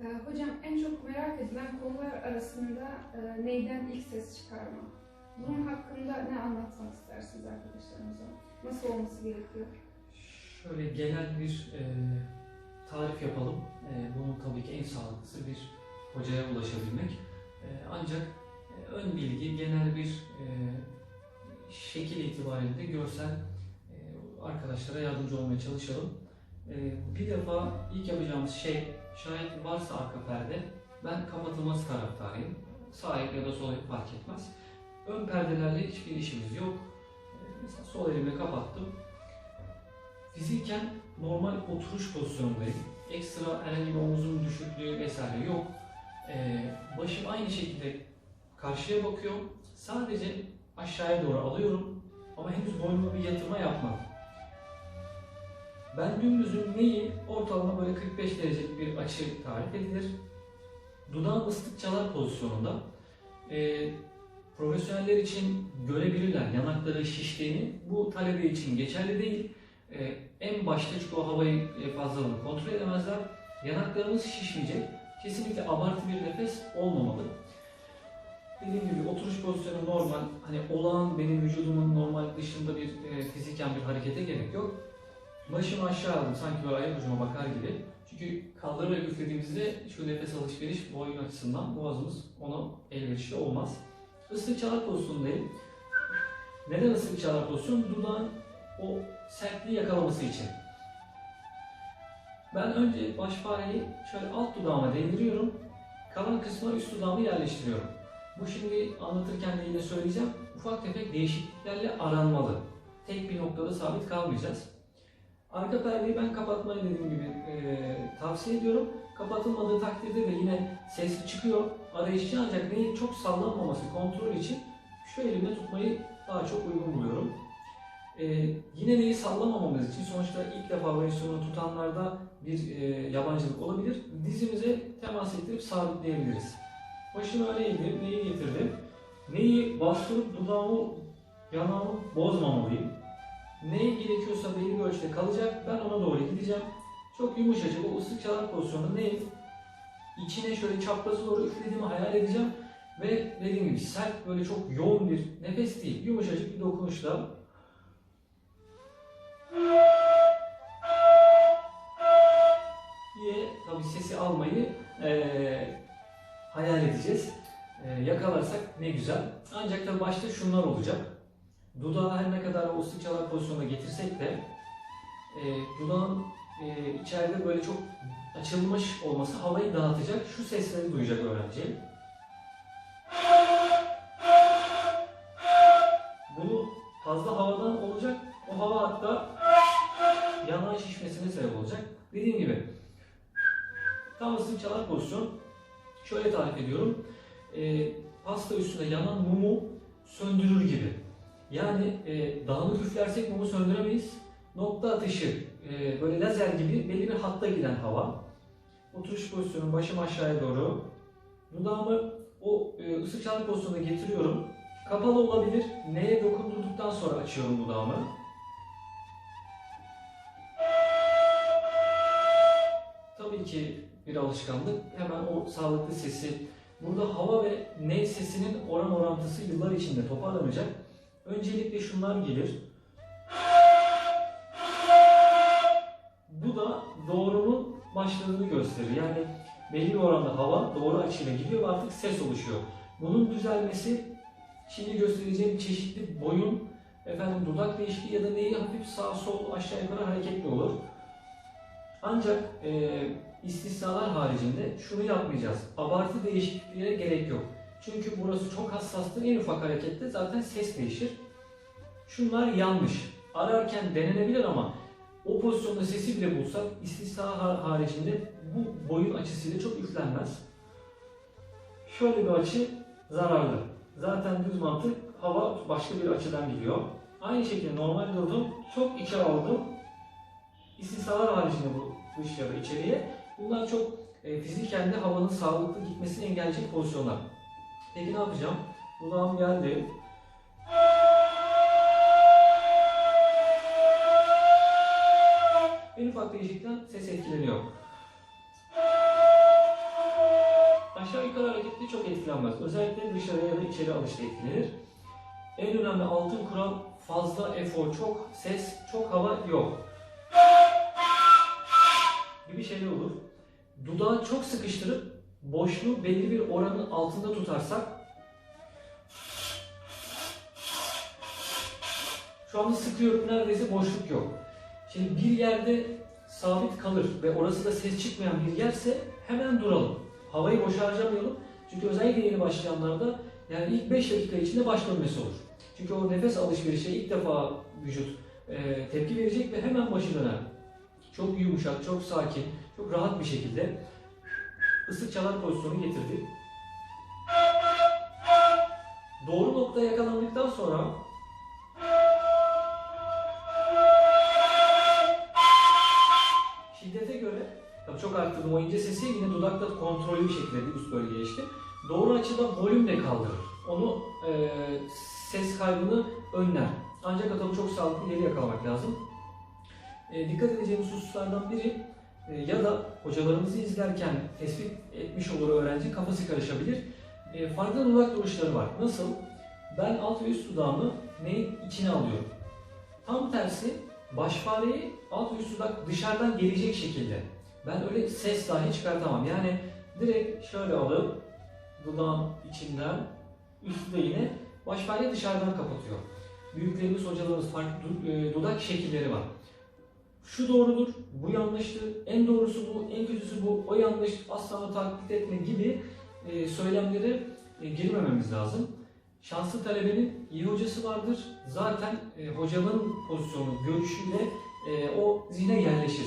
Ee, hocam en çok merak edilen konular arasında e, neyden ilk ses çıkarma. Bunun hakkında ne anlatmak istersiniz arkadaşlarımıza? Nasıl olması gerekiyor? Şöyle genel bir e, tarif yapalım. E, bunun tabii ki en sağlıklısı bir hocaya ulaşabilmek. E, ancak e, ön bilgi, genel bir e, şekil itibariyle görsel e, arkadaşlara yardımcı olmaya çalışalım. E, bir defa ilk yapacağımız şey, şayet varsa arka perde, ben kapatılması taraftarıyım. Sağ el ya da sol el fark etmez. Ön perdelerle hiçbir işimiz yok. E, mesela sol elimi kapattım. Fiziken normal oturuş pozisyonundayım. Ekstra herhangi bir omuzun düşüklüğü vesaire yok. Ee, başım aynı şekilde karşıya bakıyor. Sadece aşağıya doğru alıyorum. Ama henüz boynuma bir yatırma yapmadım. Ben dümdüzün neyi ortalama böyle 45 derecelik bir açı tarif edilir. Dudağım ıslık pozisyonunda. Ee, profesyoneller için görebilirler yanakları şiştiğini. Bu talebe için geçerli değil. Ee, en başta çünkü o havayı e, fazlalığını kontrol edemezler. Yanaklarımız şişmeyecek. Kesinlikle abartı bir nefes olmamalı. Dediğim gibi oturuş pozisyonu normal. Hani olağan benim vücudumun normal dışında bir e, fiziken bir harekete gerek yok. Başımı aşağı aldım sanki böyle ayak ucuma bakar gibi. Çünkü kaldırarak üflediğimizde şu nefes alışveriş boyun açısından boğazımız ona elverişli olmaz. Islık çalar pozisyondayım. Neden ıslık çalar pozisyon? Dudağın o sertliği yakalaması için. Ben önce baş fareyi şöyle alt dudağıma değdiriyorum. Kalan kısmına üst dudağımı yerleştiriyorum. Bu şimdi anlatırken de yine söyleyeceğim. Ufak tefek değişikliklerle aranmalı. Tek bir noktada sabit kalmayacağız. Arka perdeyi ben kapatmayı dediğim gibi e, tavsiye ediyorum. Kapatılmadığı takdirde de yine ses çıkıyor. Arayışçı ancak neyi çok sallanmaması kontrol için şu elimle tutmayı daha çok uygun buluyorum. Ee, yine neyi sallamamamız için sonuçta ilk defa variasyonu tutanlarda bir e, yabancılık olabilir. Dizimize temas ettirip sabitleyebiliriz. Başımı öne eğdirip neyi getirdim. Neyi bastırıp dudağımı, yanağımı bozmamalıyım. Neyi gerekiyorsa belli bir ölçüde kalacak. Ben ona doğru gideceğim. Çok yumuşacık o ıslık çalar pozisyonunda neyi içine şöyle çaprazı doğru üflediğimi hayal edeceğim. Ve dediğim gibi sert böyle çok yoğun bir nefes değil. Yumuşacık bir dokunuşla diye tabii sesi almayı eee, hayal edeceğiz. Eee, yakalarsak ne güzel. Ancak tabii başta şunlar olacak. Dudağı her ne kadar o ıslık çalar pozisyonuna getirsek de eee dudağın eee, içeride böyle çok açılmış olması havayı dağıtacak. Şu sesleri duyacak öğrenci. Bunu fazla havadan olacak. O hava hatta yanağın şişmesine sebep olacak. Dediğim gibi tam ıslık çalar pozisyon. Şöyle tarif ediyorum. Ee, pasta üstünde yanan mumu söndürür gibi. Yani e, dağınık üflersek mumu söndüremeyiz. Nokta atışı e, böyle lazer gibi belli bir hatta giden hava. Oturuş pozisyonu başım aşağıya doğru. Dudağımı o e, ıslık çalar pozisyonuna getiriyorum. Kapalı olabilir. Neye dokundurduktan sonra açıyorum dudağımı. Tabii ki bir alışkanlık. Hemen o sağlıklı sesi. Burada hava ve ney sesinin oran orantısı yıllar içinde toparlanacak. Öncelikle şunlar gelir. Bu da doğrunun başladığını gösterir. Yani belli bir oranda hava doğru açıyla gidiyor ve artık ses oluşuyor. Bunun düzelmesi şimdi göstereceğim çeşitli boyun, efendim dudak değişikliği ya da neyi hafif sağ sol aşağı yukarı hareketli olur. Ancak e, istisnalar haricinde şunu yapmayacağız. Abartı değişikliklere gerek yok. Çünkü burası çok hassastır. En ufak harekette zaten ses değişir. Şunlar yanlış. Ararken denenebilir ama o pozisyonda sesi bile bulsak istisna har- haricinde bu boyun açısıyla çok üflenmez. Şöyle bir açı zararlı. Zaten düz mantık hava başka bir açıdan geliyor. Aynı şekilde normal durdum. Çok içe aldım. İstisnalar haricinde bu dış ya da içeriye. Bunlar çok e, fiziken de havanın sağlıklı gitmesini engelleyecek pozisyonlar. Peki ne yapacağım? Dudağım geldi. En ufak değişiklikten ses etkileniyor. şekli çok etkilenmez. Özellikle dışarıya ya da içeri alışta etkilenir. En önemli altın kural fazla efor, çok ses, çok hava yok. Gibi şeyler olur. Dudağı çok sıkıştırıp boşluğu belli bir oranın altında tutarsak şu anda sıkıyorum neredeyse boşluk yok. Şimdi bir yerde sabit kalır ve orası da ses çıkmayan bir yerse hemen duralım. Havayı boş harcamayalım. Çünkü özellikle yeni başlayanlarda yani ilk 5 dakika içinde baş dönmesi olur. Çünkü o nefes alışverişe ilk defa vücut e, tepki verecek ve hemen başı döner. Çok yumuşak, çok sakin, çok rahat bir şekilde ıslık çalar pozisyonu getirdik. Doğru noktaya yakalandıktan sonra şiddete göre tabii çok arttırdım o ince sesi yine dudakta kontrollü bir şekilde bir üst bölgeye geçti. Doğru açıda volüm de kaldırır. Onu e, ses kaybını önler. Ancak tabii çok sağlıklı yeri yakalamak lazım. E, dikkat edeceğimiz hususlardan biri ya da hocalarımızı izlerken tespit etmiş olur öğrenci kafası karışabilir. E, farklı dudak duruşları var. Nasıl? Ben alt ve üst dudağımı neyin içine alıyorum. Tam tersi baş fareyi alt ve üst dudak dışarıdan gelecek şekilde. Ben öyle ses dahi çıkartamam. Yani direkt şöyle alıp dudağın içinden üstü de yine baş fareyi dışarıdan kapatıyor. Büyüklerimiz, hocalarımız farklı e, dudak şekilleri var. Şu doğrudur, bu yanlıştır, en doğrusu bu, en kötüsü bu, o yanlış, asla onu taklit etme gibi e, söylemlere e, girmememiz lazım. Şanslı talebenin iyi hocası vardır. Zaten e, hocanın pozisyonu, görüşüyle e, o zihne yerleşir.